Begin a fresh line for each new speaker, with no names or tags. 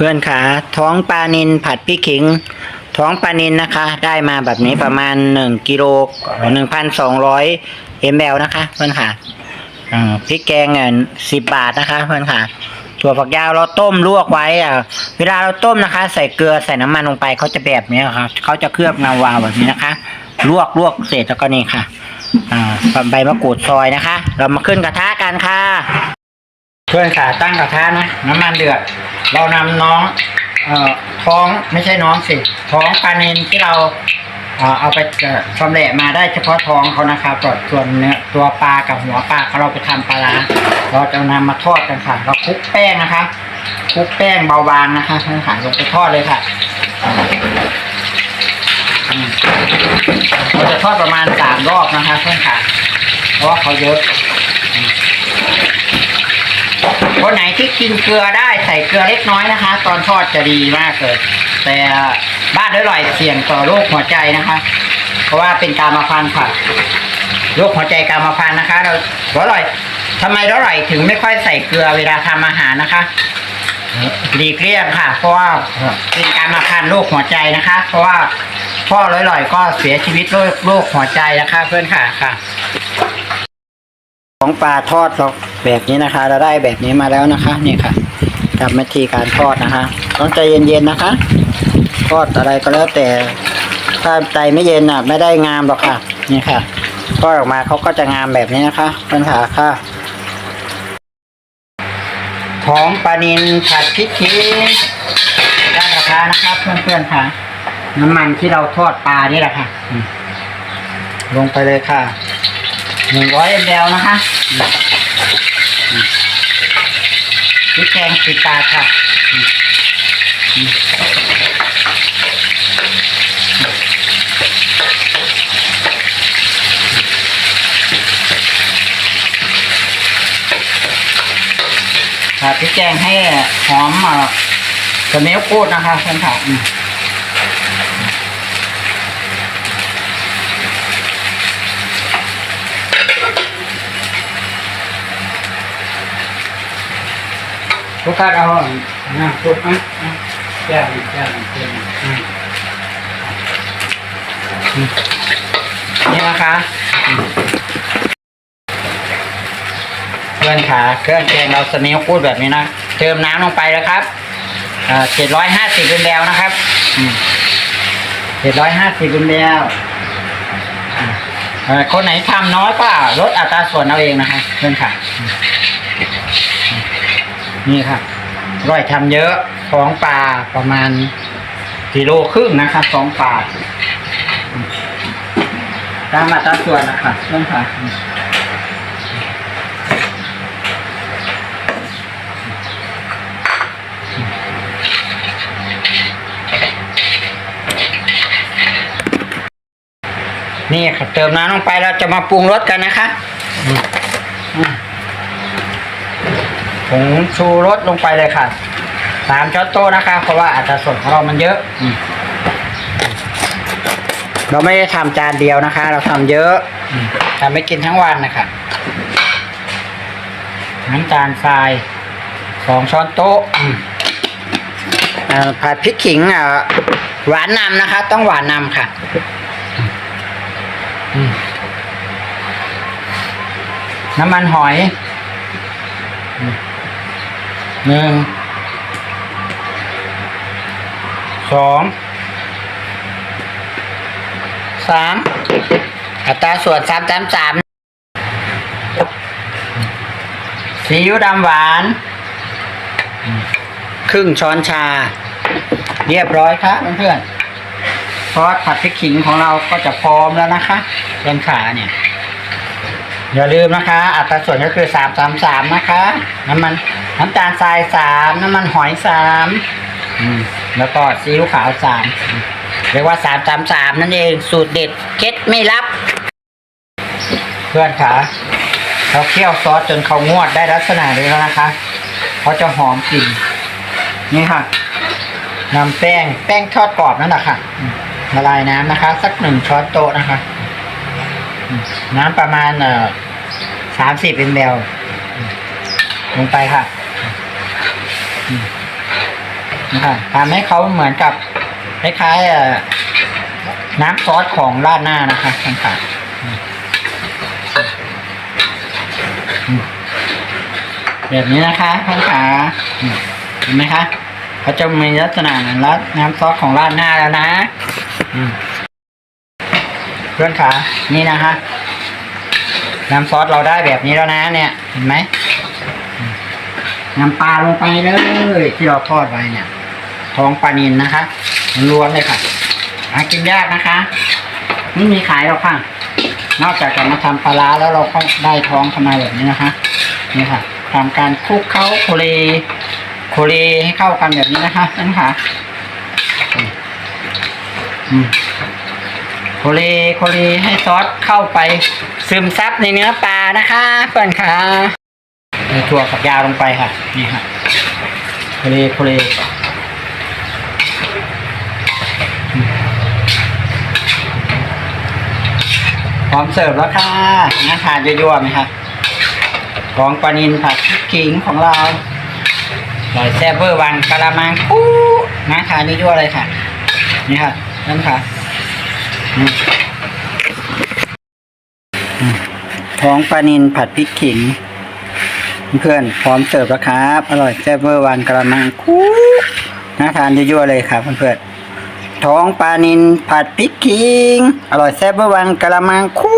เพื่อนขาท้องปลานินผัดพริกขิง ท้องปลานินนะคะ ได้มาแบบนี้ประมาณหนึ่งกิโลหนึ่งพันสองร้อยมลนะคะ เพื่อนค่ะอ่าพริกแกงอะสิบบาทนะคะ เพื่อนค่ะถั่วฝักยาวเราต้มลวกไว้อะเวลาเราต้มนะคะ ใส่เกลือใส่น้ำมันลงไปเขาจะแบบนี้ครับเขาจะเคลือบเงาวาวแบบนี้นะคะ ลวกลวกเสร็จแล้วก็นี่ค่ะอ่าใบมะกรูดซอยนะคะ เรามาขึ้นกระทะกันค่ะ เพื่อนขาตั้งกระทะนะน้ำมันเดือด เรานำน้องเอ่อท้องไม่ใช่น้องสิท้องปลาเนนที่เราเอ่อเอาไปเอ่อชำแหละมาได้เฉพาะท้องเขานะครับส่วนส่วนเนื้อตัวปลากับหัวปลาเขาเราไปทำปลาร้าเราจะนำมาทอดกันค่ะ เราคลุกแป้งนะคะคลุกแป้งเบาบางนะคะเพื่อนขาลงไปทอดเลยค่ะอืมเราจะทอดประมาณสามรอบนะคะเพื่อนขาเพราะว่าเขาเยอะ คนไหนที่กินเกลือได้ใส่เกลือเล็กน้อยนะคะ ตอนทอดจะดีมากเลย แต่บ้านอร่อยเสี่ยงต่อโรคหัวใจนะคะ เพราะว่าเป็นการมาพันธุ์ค่ะโรคหัวใจการมาพันนะคะ เราอร่อยทำไมอร่อยถึงไม่ค่อยใส่เกลือเวลาทำอาหารนะคะหลีกเลี่ยงค่ะ เพราะว่าเป็นการมาพันโรคหัวใจนะคะ เพราะว่าพ่ออร่อยก็เสียชีวิตโรคโรคหัวใจนะคะ เพื่อนค่ะค่ะ ของปลาทอดเรา แบบนี้นะคะ เราได้แบบนี้มาแล้วนะคะนี่ค่ะกับวิธีการทอดนะคะต้องใจเย็นๆนะคะทอดอะไรก็แล้วแต่ถ้าใจไม่เย็นอะไม่ได้งามหรอกค่ะนี่ค่ะทอดออกมาเขาก็จะงามแบบนี้นะคะเพื่อนขาค่ะท้องปลานินผัดพริกขี้ด้านกระทะนะครับเพื่อนๆค่ะ น้ำมันที่เราทอดปลานี่แหละค่ะ ลงไปเลยค่ะหนึ่งร้อยมลนะคะ พริกแกงสิบบาค่ะค่ะพริกแกงให้หอมเอ่อสเมลกูดนะคะเพื่อนค่ะ อืมทุกท่านเอานะทุกนะแก้วแก้วแก้วนี่นะคะเพื่อนขาเครื่องแกงเราสเนิลพูดแบบนี้นะเติมน้ำลงไปแล้วครับเจ็ดร้อยห้าสิบเป็นแล้วนะครับเจ็ดร้อยห้าสิบเป็นแล้วคนไหนทำน้อยก็ลดอัตราส่วนเอาเองนะคะเพื่อนขา นี่ครับร่อยทำเยอะท้องปลาประมาณกิโลครึ่งนะครับท้องปลาตามมาตราส่วนนะครับเรื่องค่ะนี่ครับเติมน้ำลงไปเราจะมาปรุงรสกันนะคะ ผงชูรสลงไปเลยค่ะสามช้อนโต๊ะนะคะ เพราะว่าอัตราส่วนของเรามันเยอะอเราไม่ได้ทำจานเดียวนะคะ เราทำเยอะอทำไม่กินทั้งวันนะคะน้ำตาลทรายสองช้อนโต๊ะผัดพริกขิงหวานนำนะคะ ต้องหวานนำค่ะน้ำมันหอย หนึ่งสองสามอัตราส่วนสามสามสามซีอิ๊วดำหวาน ครึ่งช้อนชา เรียบร้อยครับเพื่อนๆซอสผัดพริกขิงของเราก็จะพร้อมแล้วนะคะเพื่อนขาเนี่ยอย่าลืมนะคะ อัตราส่วนก็คือสามสามสามนะคะน้ำมัน น้ำตาลทรายสามน้ำมันหอยสามอืมแล้วก็ซีอิ๊วขาวสามอืมเรียกว่าสามสามสามนั่นเองสูตรเด็ดเคล็ดไม่ลับ เพื่อนขาเราเคี่ยวซอสจนเขางวดได้ลักษณะนี้แล้วนะคะเขาจะหอมกลิ่นนี่ค่ะนำแป้งแป้งทอดกรอบนั่นแหละค่ะอืมละลายน้ำนะคะ สักหนึ่งช้อนโต๊ะนะคะ น้ำประมาณเอ่อสามสิบเป็นเบลลงไปค่ะอืม นะครับทำให้เขาเหมือนกับคล้ายๆน้ำซอสของราดหน้านะคะท่านค่ะอืมอืมแบบนี้นะคะท่านขาเห็นไหมคะเขาจะมีลักษณะนราดน้ำซอสของราดหน้าแล้วนะเพื่อนขานี่นะคะน้ำซอสเราได้แบบนี้แล้วนะเนี่ยเห็นไหม น้ำปลาลงไปเลย ที่เราทอดไว้เนี่ยท้องปลานินนะคะล้วนเลยค่ะหากินยากนะคะ ไม่มีขายหรอกค่ะ นอกจากจะมาทำปลาร้าแล้วเราก็ได้ท้องเข้ามาแบบนี้นะคะ นี่ค่ะทำการคลุกเคล้าโคเลโคเลให้เข้ากันแบบนี้นะคะนั่นค่ะโคเลโคเลให้ซอสเข้าไปซึมซับในเนื้อปลานะคะเพื่อนค่ะ ใส่ถั่วฝักยาวลงไปค่ะนี่ค่ะโคเลโคเลพร้อมเสิร์ฟแล้วค่ะน่าทานยั่วๆไหมคะของปลานินผัดพริกขิงของเราอร่อยแซ่บเวอร์วังกะละมังคู่น่าทานยั่วๆเลยค่ะ นี่ค่ะนั่นค่ะอืมอืมท้องปลานินผัดพริกขิง เพื่อนพร้อมเสิร์ฟแล้วครับ อร่อยแซ่บเวอร์วันกะละมังคู่น่าทานยั่วๆเลยครับเพื่อนๆท้องปลานินผัดพริกขิง อร่อยแซ่บเวอร์วันกะละมังคู่